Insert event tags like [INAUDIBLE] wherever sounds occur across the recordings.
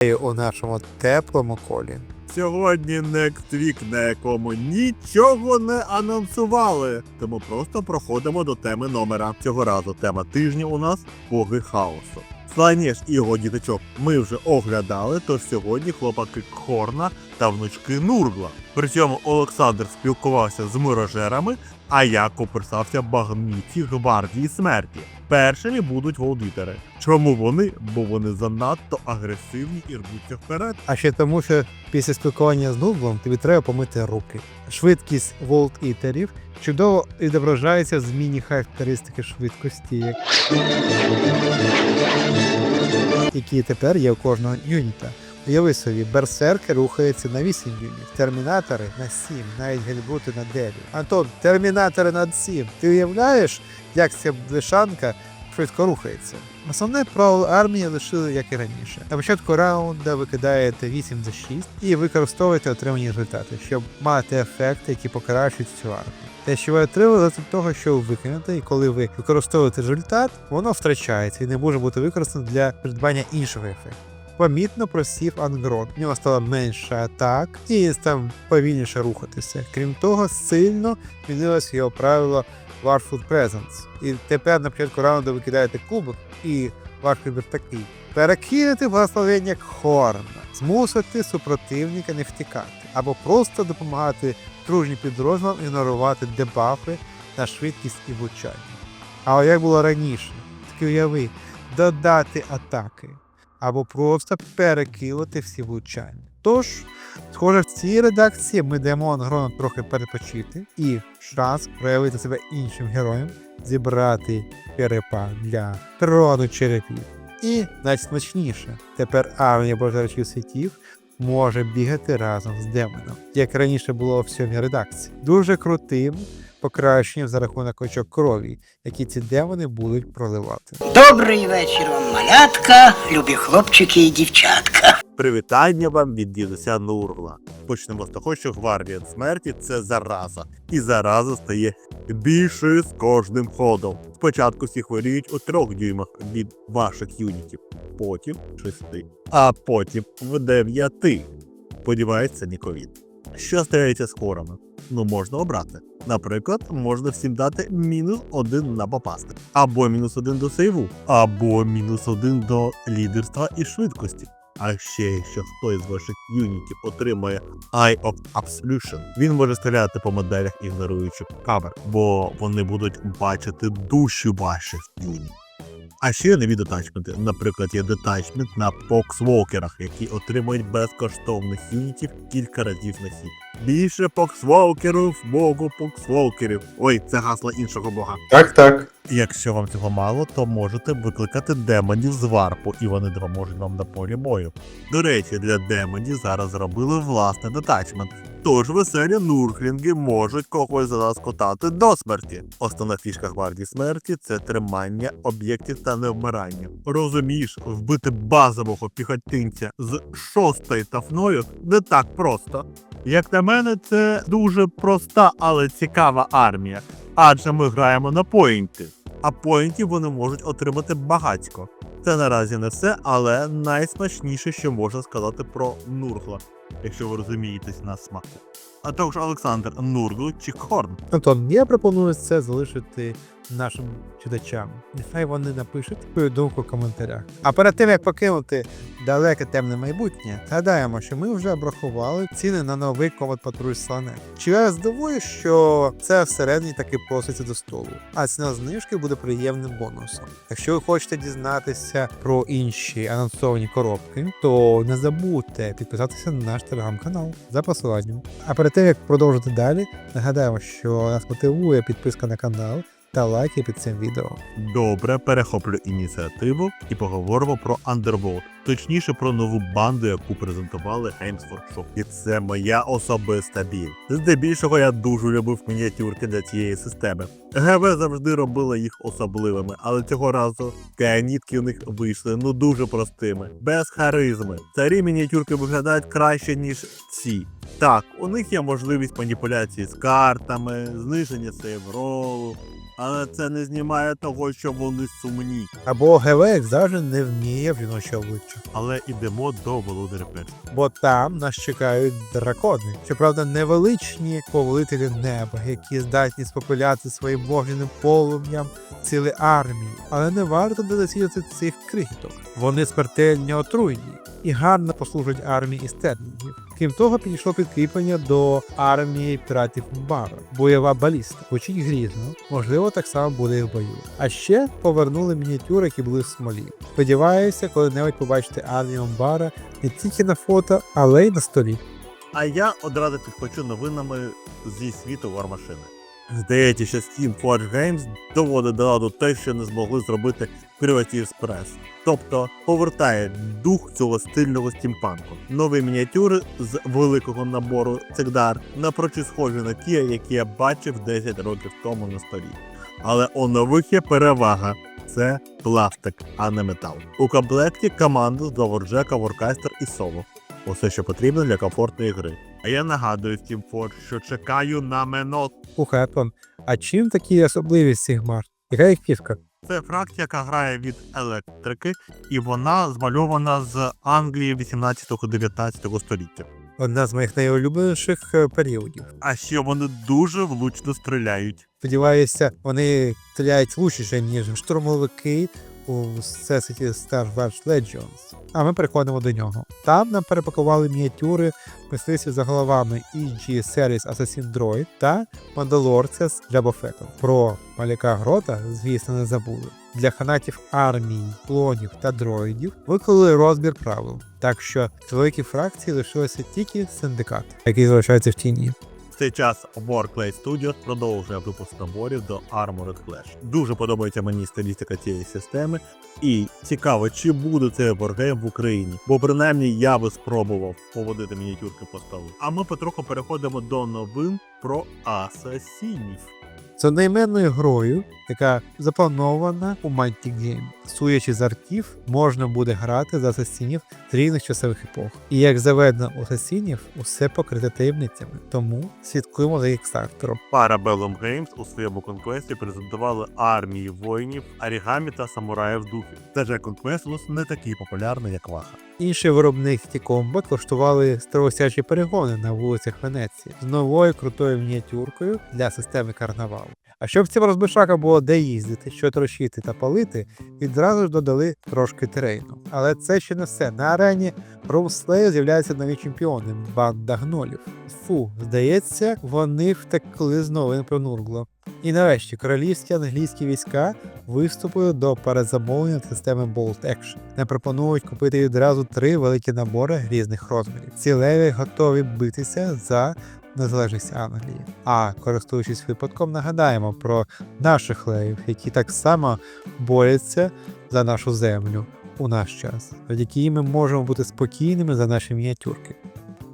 у нашому теплому колі. Сьогодні Week, на якому нічого не анонсували. Тому просто проходимо до теми номера. Цього разу тема тижня у нас боги хаосу. Слайнєш і його діточок ми вже оглядали, тож сьогодні хлопаки Хорна та внучки Нургла. При цьому Олександр спілкувався з мирожерами, а я копирсався багнюці гвардії смерті. Першими будуть волдитери. Чому вони? Бо вони занадто агресивні і рвуться вперед. А ще тому, що після спілкування з нудлом тобі треба помити руки. Швидкість волт ітерів чудово відображається в зміні характеристики швидкості, [LAUGHS] які тепер є у кожного юніта. Уяви собі, берсерки рухаються на 8 юнітів, термінатори на 7, навіть гельбрути на 9. Антон, термінатори на 7. Ти уявляєш, як ця блишанка швидко рухається? Основне правило армії лишили як і раніше. На початку раунду ви кидаєте 8 за 6 і використовуєте отримані результати, щоб мати ефекти, які покращують цю армію. Те, що ви отримали, це того, що ви викинете, і коли ви використовуєте результат, воно втрачається і не може бути використано для придбання іншого ефекту. Помітно просів ангрон. В нього стало менше атак і став повільніше рухатися. Крім того, сильно змінилось його правило Warfood Presence. І тепер на початку раунду ви кидаєте кубок і ваш вибір такий. Перекинути благословення Хорна, змусити супротивника не втікати, або просто допомагати дружнім підрозділам ігнорувати дебафи на швидкість і влучання. А як було раніше, таки уяви, додати атаки, або просто перекинути всі влучання. Тож, схоже, в цій редакції ми даємо Ангрону трохи перепочити і шанс проявити себе іншим героям, зібрати перепад для трону черепів. І найсмачніше, тепер армія божарчів світів може бігати разом з демоном, як раніше було в сьомій редакції. Дуже крутим покращенням за рахунок очок крові, які ці демони будуть проливати. Добрий вечір вам, малятка, любі хлопчики і дівчатка. Привітання вам від дідуся Нургла. Почнемо з того, що гвардія смерті це зараза, і зараза стає більшою з кожним ходом. Спочатку всі хворіють у трьох дюймах від ваших юнітів, потім шести, а потім в дев'яти. Сподіваються, не ковід. Що стається з хорами? Ну можна обрати. Наприклад, можна всім дати мінус один на попасти, або мінус один до сейву, або мінус один до лідерства і швидкості. А ще якщо хтось з ваших юнітів отримує Eye of Absolution, він може стріляти по моделях, ігноруючи кавер, бо вони будуть бачити душі ваших юнітів. А ще є нові детачменти. Наприклад, є детачмент на поксвокерах, які отримують безкоштовних юнітів кілька разів на хід. Більше поксвокерів, богу поксвокерів. Ой, це гасло іншого бога. Так, так. Якщо вам цього мало, то можете викликати демонів з варпу, і вони допоможуть вам на полі бою. До речі, для демонів зараз зробили власний детачмент. Тож веселі нурхлінги можуть когось за нас котати до смерті. Основна фішка гвардії смерті це тримання об'єктів та невмирання. Розумієш, вбити базового піхотинця з шостою тафною не так просто. Як на мене, це дуже проста, але цікава армія, адже ми граємо на поінти. А поінтів вони можуть отримати багатько. Це наразі не все, але найсмачніше, що можна сказати про Нургла, якщо ви розумієтесь на смаку. А також Олександр Нургл чи Хорн. Антон, я пропоную це залишити нашим читачам. Нехай вони напишуть свою думку в коментарях. А перед тим як покинути далеке темне майбутнє, згадаємо, що ми вже обрахували ціни на новий комод патруль слоне. Чи я здивую, що це всередині таки проситься до столу, а ціна знижки буде приємним бонусом. Якщо ви хочете дізнатися про інші анонсовані коробки, то не забудьте підписатися на наш телеграм-канал за посиланням. А перед тим як продовжити далі, нагадаємо, що нас мотивує підписка на канал та лайки під цим відео. Добре, перехоплю ініціативу і поговоримо про Underworld, точніше про нову банду, яку презентували Games Workshop. І це моя особиста біль. Здебільшого я дуже любив мініатюрки для цієї системи. ГВ завжди робила їх особливими, але цього разу каянітки у них вийшли ну дуже простими, без харизми. Старі мініатюрки виглядають краще, ніж ці. Так, у них є можливість маніпуляції з картами, зниження сейвролу, Але це не знімає того, що вони сумні. Або ГВ, як завжди, не вміє в жіноче обличчя. Але ідемо до володаря перстів. Бо там нас чекають дракони. Щоправда, невеличні повелителі неба, які здатні спопиляти своїм вогняним полум'ям цілі армії. Але не варто недоцінювати цих крихіток. Вони смертельні отруйні і гарно послужать армії істернingів. Крім того, підійшло підкріплення до армії піратів Мбара. Бойова баліста. Звучить грізно, можливо, так само буде і в бою. А ще повернули мініатюри, які були в смолі. Сподіваюся, коли-небудь побачите армію Мбара не тільки на фото, але й на столі. А я одразу підхочу новинами зі світу вармашини. Здається, що Steam Forge Games доводить до ладу те, що не змогли зробити Creative Express. Тобто повертає дух цього стильного стімпанку. Нові мініатюри з великого набору цигдар напрочуд схожі на ті, які я бачив 10 років тому на столі. Але у нових є перевага. Це пластик, а не метал. У комплекті команда з Доворджека, Воркастер і Соло. Усе, що потрібно для комфортної гри. А я нагадую Steam Forge, що чекаю на менот. Слухай, Антон, а чим такі особливість цих марш? Яка їх фішка? Це фракція, яка грає від електрики, і вона змальована з Англії 18-19 століття. Одна з моїх найулюбленіших е, періодів. А ще вони дуже влучно стріляють. Сподіваюся, вони стріляють влучніше, ніж штурмовики у Всесвіті Star Wars Legends. А ми переходимо до нього. Там нам перепакували мініатюри мисливців за головами EG Series Assassin Droid та Мандалорця з Джабофетом. Про маляка грота, звісно, не забули. Для фанатів армії, клонів та дроїдів виклали розбір правил. Так що великій фракції лишилося тільки синдикат, який залишається в тіні. Цей час Warclay Studios продовжує випуск наборів до Armored Clash. Дуже подобається мені стилістика цієї системи, і цікаво, чи буде цей боргейм в Україні, бо принаймні я би спробував поводити мініатюрки по столу. А ми потроху переходимо до новин про асасінів. З одноіменною грою, яка запланована у Mighty Game. Суючи з артів, можна буде грати за асасінів з різних часових епох. І як заведено у асасінів, усе покрите таємницями. Тому слідкуємо за кікстартером. Parabellum Games у своєму конквесті презентували армії воїнів, орігамі та самураїв духів. Та же конквест не такий популярний, як Ваха. Інший виробник T-Combat влаштували старосячі перегони на вулицях Венеції з новою крутою мініатюркою для системи карнавалу. А щоб цим розбишака було де їздити, що трощити та палити, відразу ж додали трошки терейну. Але це ще не все. На арені Роуслею з'являються нові чемпіони банда гнолів. Фу, здається, вони втекли з новин про Нургло. І нарешті королівські англійські війська виступили до перезамовлення системи Bolt Action. Не пропонують купити відразу три великі набори різних розмірів. Ці леві готові битися за незалежність Англії. А користуючись випадком, нагадаємо про наших леїв, які так само борються за нашу землю у наш час, завдяки їм ми можемо бути спокійними за наші мініатюрки.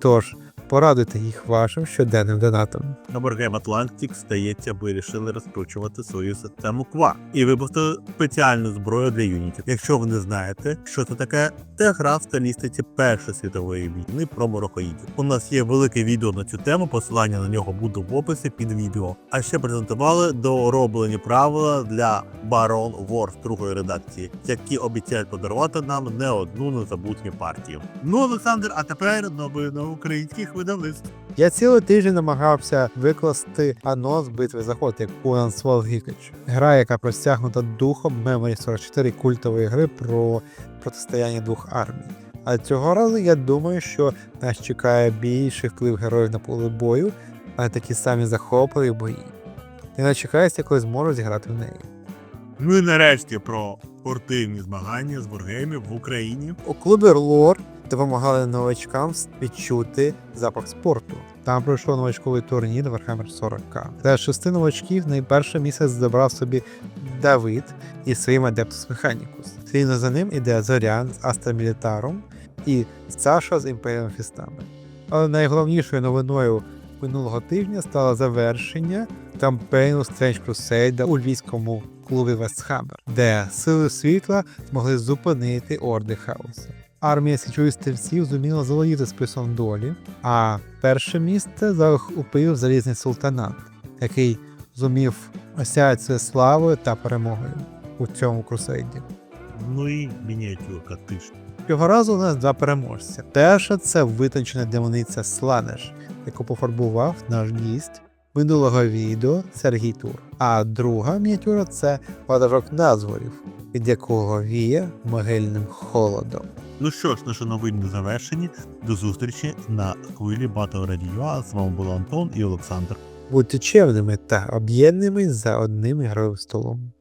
Тож порадуйте їх вашим щоденним донатом. На Wargame Atlantic, здається, вирішили розкручувати свою систему КВА і випустили спеціальну зброю для юнітів. Якщо ви не знаєте, що це таке, це гра в стилістиці Першої світової війни про морохоїдів. У нас є велике відео на цю тему, посилання на нього буде в описі під відео. А ще презентували дороблені правила для Baron Wars другої редакції, які обіцяють подарувати нам не одну незабутню партію. Ну, Олександр, а тепер новини українських видавництв. Я цілий тиждень намагався викласти анонс битви за ход, як Sword Гікач. Гра, яка простягнута духом Memory 44 культової гри про протистояння двох армій. А цього разу я думаю, що нас чекає більший вплив героїв на поле бою, а такі самі захопливі бої. Не чекаюся, коли зможу зіграти в неї. Ну і нарешті про спортивні змагання з бургеймів в Україні. У клубі Лор допомагали новачкам відчути запах спорту. Там пройшов новачковий турнір Warhammer 40К. З шести новачків найперше місце забрав собі Давид із своїм Adeptus Mechanicus. Слідно за ним іде Зорян з Militarum і Саша з Imperium Фістами. Але найголовнішою новиною минулого тижня стало завершення кампейну Strange Crusade у львівському клубі Вестхаммер, де сили світла змогли зупинити орди хаосу. Армія січових стрільців зуміла заволодіти списом долі, а перше місце захопив залізний султанат, який зумів осяяти славою та перемогою у цьому крусейді. Ну і мініатюрка ти. Цього разу у нас два переможця. Перша це витончена демониця Сланеш, яку пофарбував наш гість минулого відео Сергій Тур. А друга мініатюра це ватажок Назгорів, від якого віє могильним холодом. Ну що ж, наші новини завершені. До зустрічі на хвилі Батл Радіо. З вами був Антон і Олександр. Будьте чевними та об'єднаними за одним ігровим столом.